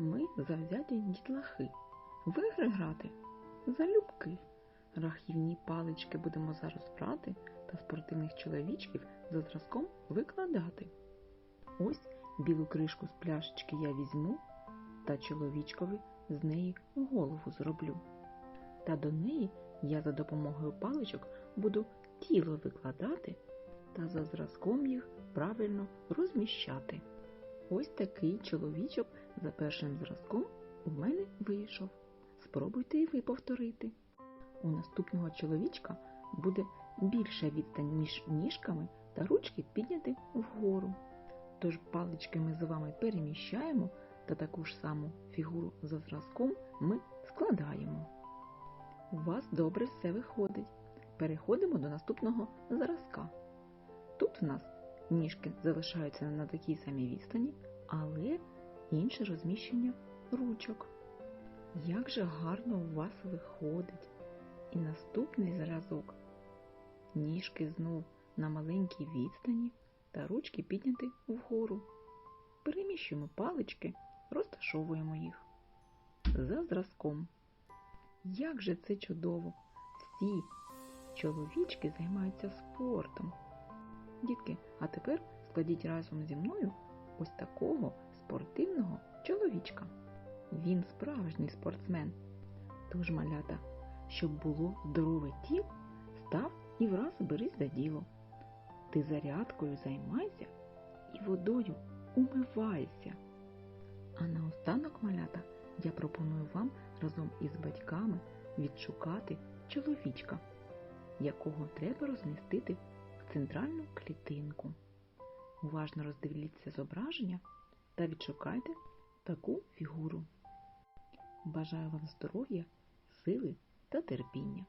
Ми завзяті дітлахи. В грати залюбки. Рахівні палички будемо зараз брати та спортивних чоловічків за зразком викладати. Ось білу кришку з пляшечки я візьму та чоловічкові з неї голову зроблю. Та до неї я за допомогою паличок буду тіло викладати та за зразком їх правильно розміщати. Ось такий чоловічок за першим зразком у мене вийшов. Спробуйте і ви повторити. У наступного чоловічка буде більша відстань між ніжками та ручки підняти вгору. Тож палички ми з вами переміщаємо та таку ж саму фігуру за зразком ми складаємо. У вас добре все виходить. Переходимо до наступного зразка. Тут в нас ніжки залишаються на такій самій відстані, але інше розміщення ручок. Як же гарно у вас виходить! І наступний зразок. Ніжки знов на маленькій відстані та ручки підняти вгору. Переміщуємо палички, розташовуємо їх. За зразком. Як же це чудово! Всі чоловічки займаються спортом. Дітки, а тепер складіть разом зі мною ось такого спортивного чоловічка. Він справжній спортсмен. Тож, малята, щоб було здорове тіло, став і враз берись за діло. Ти зарядкою займайся і водою умивайся. А наостанок, малята, я пропоную вам разом із батьками відшукати чоловічка, якого треба розмістити центральну клітинку. Уважно роздивіться зображення та відшукайте таку фігуру. Бажаю вам здоров'я, сили та терпіння.